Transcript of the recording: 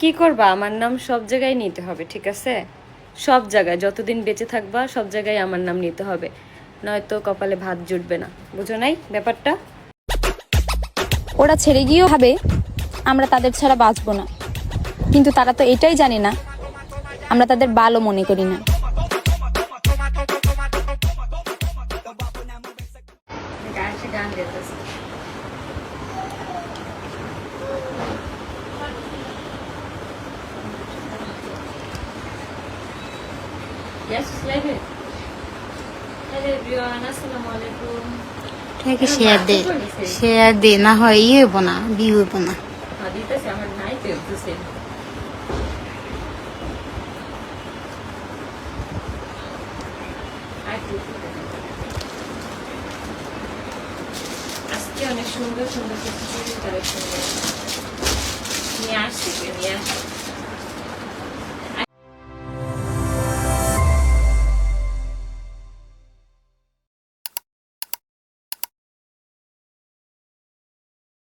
কি করবা? আমার নাম সব জায়গায় নিতে হবে ঠিক আছে? সব জায়গায় যতদিন বেঁচে থাকবা সব জায়গায় আমার নাম নিতে হবে। নয়তো কপালে ভাত জুটবে না। বুঝো নাই ব্যাপারটা? ওরা ছেড়ে গিয়েও ভাবে আমরা তাদের ছাড়া বাঁচবো না। কিন্তু তারা তো এটাই জানে না আমরা তাদের ভালো মনে করি না। গান দিতেছে শেয়ার দে শেয়ার দে না হয় ইয়ে হইব না বিয়ে হইব না দিতেছে আমার নাই পেলতেছে আজকে অনেক সুন্দর সুন্দর কিছু কালেকশন নিয়ে আসছি নিয়ে আসছি